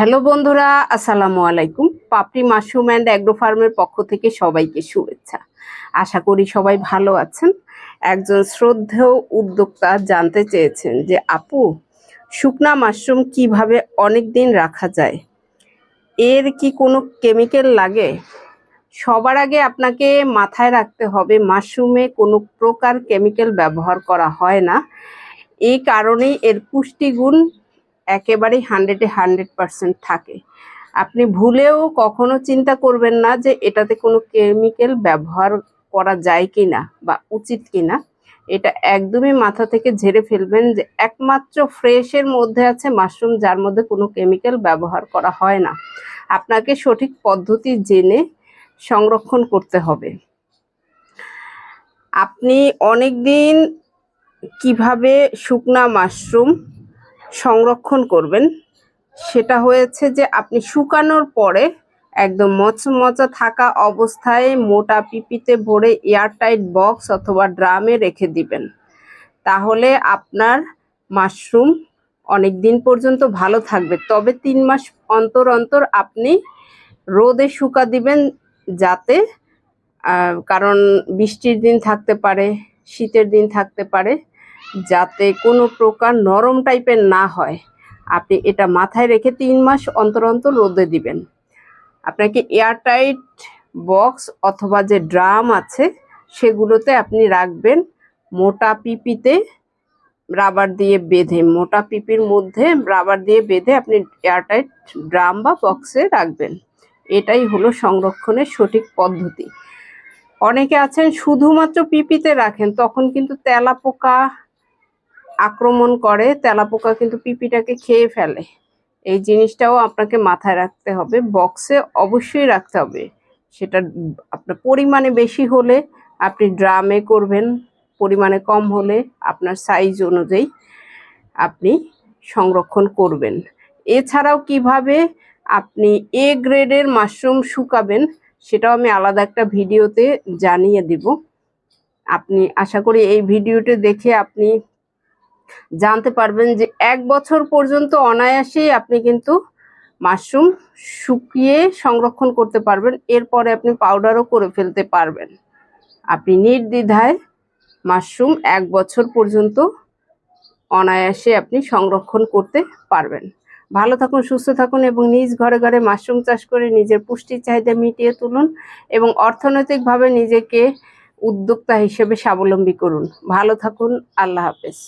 Hello বন্ধুরা, আসসালামু আলাইকুম। পাপড়ি মাশরুম অ্যান্ড অ্যাগ্রো ফার্মের পক্ষ থেকে সবাইকে শুভেচ্ছা। আশা করি সবাই ভালো আছেন। একজন শ্রদ্ধেয় উদ্যোক্তা জানতে চেয়েছেন যে, আপু, শুকনা মাশরুম কীভাবে অনেক দিন রাখা যায়? এর কি কোনো কেমিক্যাল লাগে? সবার আগে আপনাকে মাথায় রাখতে হবে, মাশরুমে কোনো প্রকার কেমিক্যাল ব্যবহার করা হয় না। এই কারণেই এর পুষ্টিগুণ একেবারেই হান্ড্রেডে হান্ড্রেড পার্সেন্ট থাকে। আপনি ভুলেও কখনো চিন্তা করবেন না যে এটাতে কোনো কেমিক্যাল ব্যবহার করা যায় কি না বা উচিত কি না এটা একদমই মাথা থেকে ঝেড়ে ফেলবেন যে একমাত্র ফ্রেশের মধ্যে আছে মাশরুম, যার মধ্যে কোনো কেমিক্যাল ব্যবহার করা হয় না। আপনাকে সঠিক পদ্ধতি জেনে সংরক্ষণ করতে হবে। আপনি অনেক দিন কীভাবে শুকনা মাশরুম সংরক্ষণ করবেন। সেটা হয়েছে যে আপনি শুকানোর পরে একদম মচমচা থাকা অবস্থায় মোটা পিপিতে ভরে এয়ারটাইট বক্স অথবা ড্রামে রেখে দিবেন। তাহলে আপনার মাশরুম অনেক দিন পর্যন্ত ভালো থাকবে। তবে তিন মাস অন্তর অন্তর আপনি রোদে শুকা দিবেন যাতে কারণ বৃষ্টির দিন থাকতে পারে, শীতের দিন থাকতে পারে। যাতে কোনো প্রকার নরম টাইপের না হয়। আপনি এটা মাথায় রেখে তিন মাস অন্তর অন্তর রোদে দিবেন। আপনাকে এয়ারটাইট বক্স অথবা যে ড্রাম আছে, সেগুলোতে আপনি রাখবেন মোটা পিপিতে রাবার দিয়ে বেঁধে। মোটা পিপির মধ্যে রাবার দিয়ে বেঁধে আপনি এয়ারটাইট ড্রাম বা বক্সে রাখবেন। এটাই হলো সংরক্ষণের সঠিক পদ্ধতি। অনেকে আছেন শুধুমাত্র পিপিতে রাখেন, তখন কিন্তু তেলা পোকা আক্রমণ করে, তেলাপোকা কিন্তু পিপিটাকে খেয়ে ফেলে। এই জিনিসটাও আপনাকে মাথায় রাখতে হবে, বক্সে অবশ্যই রাখতে হবে। সেটা আপনার পরিমাণে বেশি হলে আপনি ড্রামে করবেন, পরিমাণে কম হলে আপনার সাইজ অনুযায়ী আপনি সংরক্ষণ করবেন। এছাড়াও কীভাবে আপনি এ গ্রেডের মাশরুম শুকাবেন, সেটাও আমি আলাদা একটা ভিডিওতে জানিয়ে দিব। আপনি আশা করি এই ভিডিওটি দেখে আপনি জানতে পারবেন যে এক বছর পর্যন্ত অনায়াসেই আপনি কিন্তু মাশরুম শুকিয়ে সংরক্ষণ করতে পারবেন। এরপরে আপনি পাউডারও করে ফেলতে পারবেন। আপনি নির্দ্বিধায় মাশরুম এক বছর পর্যন্ত অনায়াসে আপনি সংরক্ষণ করতে পারবেন। ভালো থাকুন, সুস্থ থাকুন এবং নিজ ঘরে ঘরে মাশরুম চাষ করে নিজের পুষ্টির চাহিদা মিটিয়ে তুলুন এবং অর্থনৈতিকভাবে নিজেকে উদ্যোক্তা হিসেবে স্বাবলম্বী করুন। ভালো থাকুন, আল্লাহ হাফেজ।